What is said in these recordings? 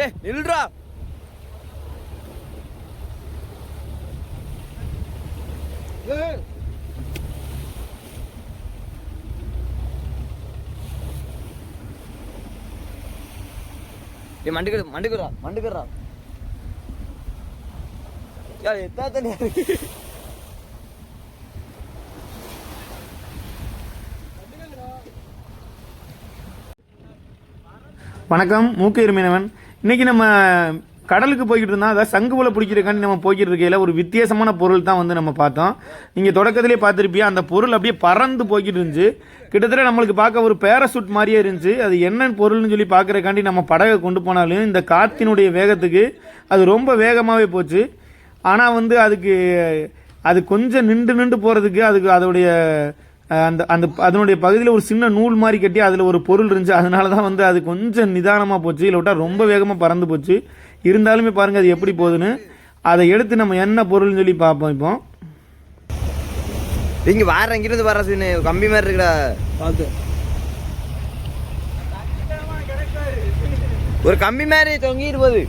டேய் நில்றா. ஏய் மண்டுக்கு மண்டுக்குறா மண்டுக்குறா யா எத்தா தண்ணி வணக்கம் மூக்கு இருமினவன் இன்னைக்கு நம்ம கடலுக்கு போய்கிட்டு இருந்தால் அதாவது சங்குவலை பிடிக்கிறக்காண்டி நம்ம போய்கிட்டு இருக்கையில் ஒரு வித்தியாசமான பொருள் தான் வந்து நம்ம பார்த்தோம். நீங்கள் தொடக்கத்திலே பார்த்துருப்பியா அந்த பொருள் அப்படியே பறந்து போய்கிட்டு இருந்துச்சு. கிட்டத்தட்ட நம்மளுக்கு பார்க்க ஒரு பேரசூட் மாதிரியே இருந்துச்சு. அது என்னென்ன பொருள்னு சொல்லி பார்க்குறக்காண்டி நம்ம படகை கொண்டு போனாலும் இந்த காற்றினுடைய வேகத்துக்கு அது ரொம்ப வேகமாகவே போச்சு. ஆனால் வந்து அதுக்கு அது கொஞ்சம் நின்று நின்று போகிறதுக்கு அதுக்கு அதோடைய அந்த அந்த அதனுடைய பகுதியில் ஒரு சின்ன நூல் மாதிரி கட்டி அதில் ஒரு பொருள் இருந்துச்சு. அதனால தான் வந்து அது கொஞ்சம் நிதானமாக போச்சு. இல்லை விட்டால் ரொம்ப வேகமாக பறந்து போச்சு. இருந்தாலுமே பாருங்கள் அது எப்படி போகுதுன்னு. அதை எடுத்து நம்ம என்ன பொருள்னு சொல்லி பார்ப்போம் இப்போ. இங்க வார இங்கிருந்து வர சீனு. கம்பி மாதிரி இருக்குடா. பார்த்து. ஒரு கம்பி மாதிரி தொங்கிட்டு போகுது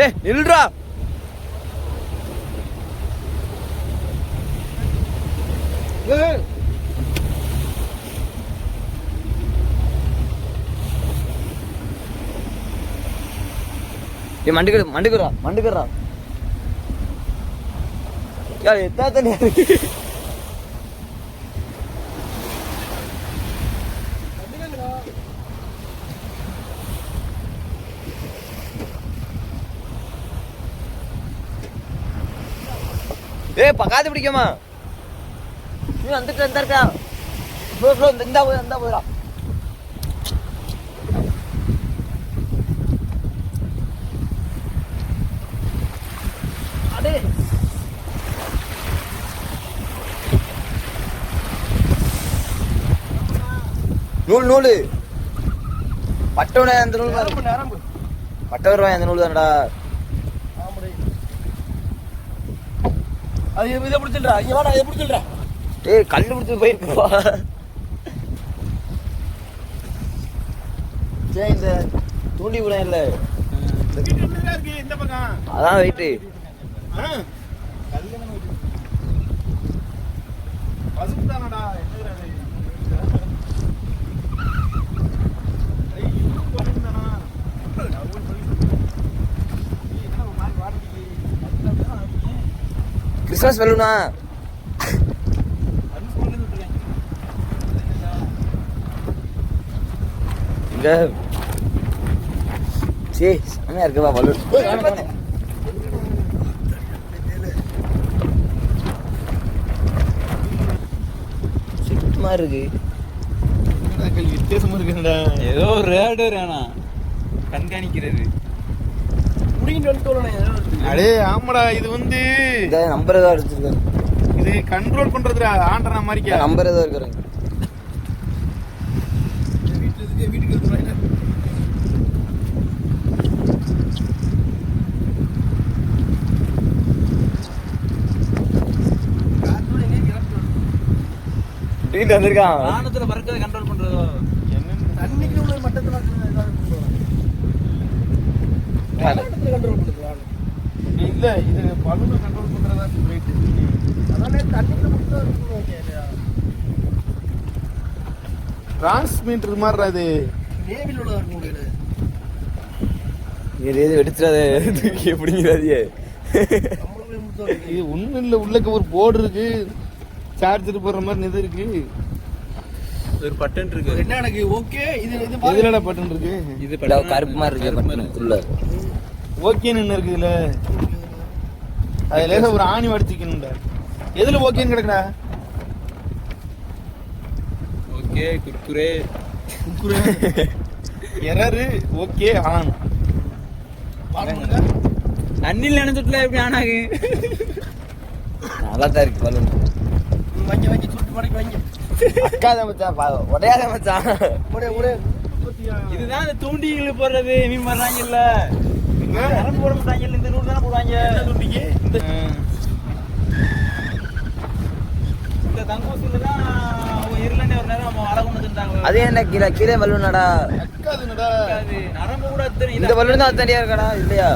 ஏ நில்றா. ஏ மண்டுக்கு மண்டுக்குறா மண்டுக்குறா யா எத்தா இருக்கு? ஏய் பக்காத்து பிடிக்குமா? நீ வந்துட்டு வந்தா இருக்கா ஸ்லோ ஸ்லோ இந்த போய் இந்த போயிடா அடே. நூல் நூல். பட்டவனே அந்த நூல் பாரு. பட்டவர் அந்த நூல் தானடா? அது இதை பிடிச்சிடுறா. இங்க வாடா இதை பிடிச்சிடுறா. ஏய் கல்லு பிடிச்சி போயிருக்குப்பா சே இந்த தூண்டி கூட இல்ல. இந்த பக்கம் அதான் வெயிட்டு பசுப்பு தானடா. கிறிஸ்மஸ் பலூனா? இங்க. சே செம்மையா இருக்குப்பா பலூன். செட் மாதிரி இருக்கு. வித்தியாசமா இருக்குடா ஏதோ ஒரு ரேடர் ஆனா கண்காணிக்கிறது. அடே ஆமாடா இது வந்து இந்த நம்பர் ஏதோ அடிச்சிருக்காங்க. இது கண்ட்ரோல் பண்றதுடா ஆண்டனா மாதிரி நம்பர் ஏதோ இருக்கிறாங்க. வீட்டுக்கு வந்திருக்கான் வானத்துல பறக்கிறத கண்ட்ரோல் பண்றதோ என்னன்னு தண்ணிக்கு உள்ள மட்டத்துல இல்ல இது பலூனை கண்ட்ரோல் பண்றதா ரைட் அதானே தண்ணிக்குள்ள மட்டும் டிரான்ஸ்மீட்டர் மாதிரி அது. நேவில உள்ள இருக்க முடியல இது எது வெடிச்சிடாத தூக்கி எப்படிங்கிறாதியே இது ஒண்ணும் இல்ல உள்ளக்க ஒரு போர்டு இருக்கு. சார்ஜர் போடுற மாதிரி இது இருக்கு. ஒரு பட்டன் இருக்கு. என்ன எனக்கு? ஓகே இது இது பட்டன் இருக்கு? இது கருப்பு மாதிரி இருக்கு பட்டன் உள்ள. ஓகேன்னு இருக்குதுல. அது லேசா ஒரு ஆணி வடிச்சிக்கணும்டா. எதுல ஓகேன்னு கிடக்குடா? ஓகே குர்குரே எரரு ஓகே ஆன் தண்ணியில் நினைச்சிட்டுல எப்படி ஆனாகு நல்லா தான் இருக்கு பலூன் வஞ்ச வஞ்ச சுட்டு படைக்கு வஞ்ச அக்காத மச்சான் பா- உடையாத மச்சான். இதுதான் இந்த தூண்டிகள் போடுறது மீன் மாடுறாங்க இல்ல நரம்பு போட மாட்டாங்க இல்ல இந்த நூல் தானே போடுவாங்க தூண்டிக்கு இந்த தங்கூசில தான் இருளனே ஒரு நேரம் நம்ம வலை கொண்டு வந்துட்டாங்க அது என்ன கீழே கீழே பலூனாடா அது நரம்பு கூட தெரியும் இந்த பலூன் தான் தனியா இருக்காடா இல்லையா?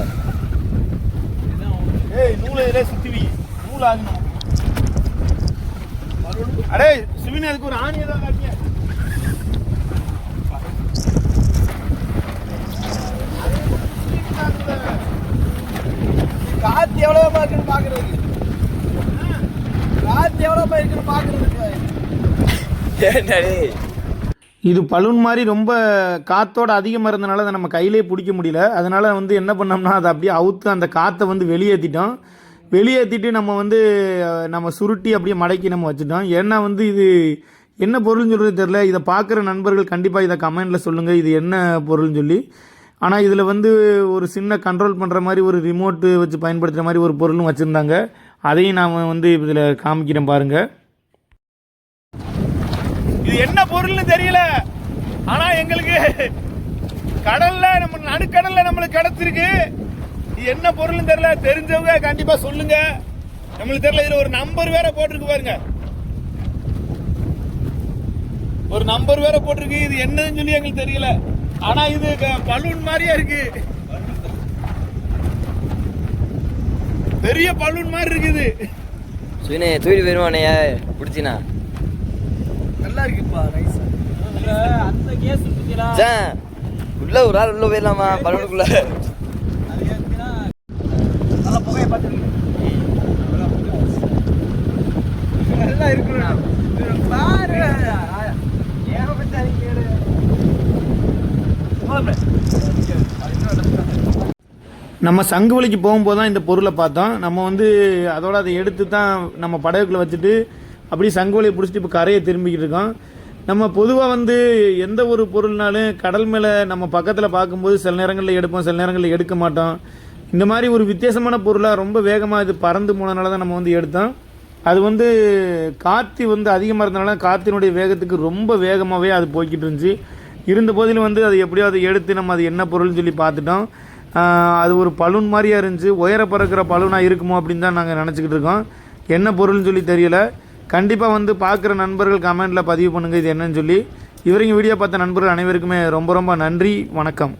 ஏய் நூலை இதிலே சுத்துவி. நூல் ஆகணும். அடே சிவினி அதுக்கு ஒரு ஆணி ஏதாவது காட்டிய. காத்து எவ்வளவு இருக்குன்னு பாக்குறதுக்கு காத்து எவ்வளவு இருக்குன்னு பாக்குறதுக்கு ஏன்டாடி இது பலூன் மாதிரி ரொம்ப காத்தோட அதிகமாக இருந்தனால அதை நம்ம கையிலே பிடிக்க முடியல. அதனால் வந்து என்ன பண்ணோம்னா அதை அப்படியே அவுத்து அந்த காற்றை வந்து வெளியேற்றிட்டோம் வெளியேற்றிட்டு நம்ம வந்து நம்ம சுருட்டி அப்படியே மடக்கி நம்ம வச்சுட்டோம். ஏன்னா வந்து இது என்ன பொருள்னு சொல்கிறது தெரில இதை பார்க்குற நண்பர்கள் கண்டிப்பாக இதை கமெண்டில் சொல்லுங்கள் இது என்ன பொருள்னு சொல்லி. ஆனால் இதில் வந்து ஒரு சின்ன கண்ட்ரோல் பண்ணுற மாதிரி ஒரு ரிமோட்டு வச்சு பயன்படுத்துகிற மாதிரி ஒரு பொருளும் வச்சுருந்தாங்க. அதையும் நாம் வந்து இதில் காமிக்கிறேன் பாருங்கள் இது என்ன பொருள்னு தெரியல. ஆனால் எங்களுக்கு கடல்ல நம்ம நடுக்கடல்ல நம்மளுக்கு கிடைச்சிருக்கு. இது என்ன பொருள்னு தெரியல. தெரிஞ்சவங்க கண்டிப்பாக சொல்லுங்க. நம்மளுக்கு தெரியல. இதில் ஒரு நம்பர் வேற போட்டிருக்கு பாருங்க. ஒரு நம்பர் வேற போட்டிருக்கு. இது என்னன்னு சொல்லி எங்களுக்கு தெரியல. ஆனா இது பலூன் மாதிரியா இருக்கு. பெரிய பலூன் மாதிரி இருக்குது. சுவினே தூக்கிட்டு போயிருவானே பிடிச்சினா. நல்லா இருக்குப்பா நைஸ் அந்த கேஸ் உள்ள ஒரு ஆள் உள்ள போயிடலாமா பலூனுக்குள்ள? நம்ம சங்கு வலிக்கு போகும்போது தான் இந்த பொருளை பார்த்தோம். நம்ம வந்து அதோட அதை எடுத்து தான் நம்ம படகுக்குள்ள வச்சுட்டு அப்படியே சங்குவலியை பிடிச்சிட்டு இப்போ கரையை திரும்பிக்கிட்டு இருக்கோம். நம்ம பொதுவாக வந்து எந்த ஒரு பொருள்னாலும் கடல் மேலே நம்ம பக்கத்தில் பார்க்கும்போது சில நேரங்களில் எடுப்போம் சில நேரங்களில் எடுக்க மாட்டோம். இந்த மாதிரி ஒரு வித்தியாசமான பொருளாக ரொம்ப வேகமாக இது பறந்து போனதுனால தான் நம்ம வந்து எடுத்தோம். அது வந்து காற்று வந்து அதிகமாக இருந்தனால காற்றினுடைய வேகத்துக்கு ரொம்ப வேகமாகவே அது போய்கிட்டு இருந்துச்சு. இருந்த போதிலும் வந்து அது எப்படியோ அதை எடுத்து நம்ம அது என்ன பொருள்னு சொல்லி பார்த்துட்டோம். அது ஒரு பலூன் மாதிரியா இருந்துச்சு. உயர பறக்கிற பலூனாக இருக்குமோ அப்படின்னு தான் நாங்கள் நினச்சிக்கிட்டு இருக்கோம். என்ன பொருள்னு சொல்லி தெரியல. கண்டிப்பாக வந்து பார்க்குற நண்பர்கள் கமெண்ட்டில் பதிவு பண்ணுங்கள் இது என்னன்னு சொல்லி. இவரையும் வீடியோ பார்த்த நண்பர்கள் அனைவருக்குமே ரொம்ப ரொம்ப நன்றி. வணக்கம்.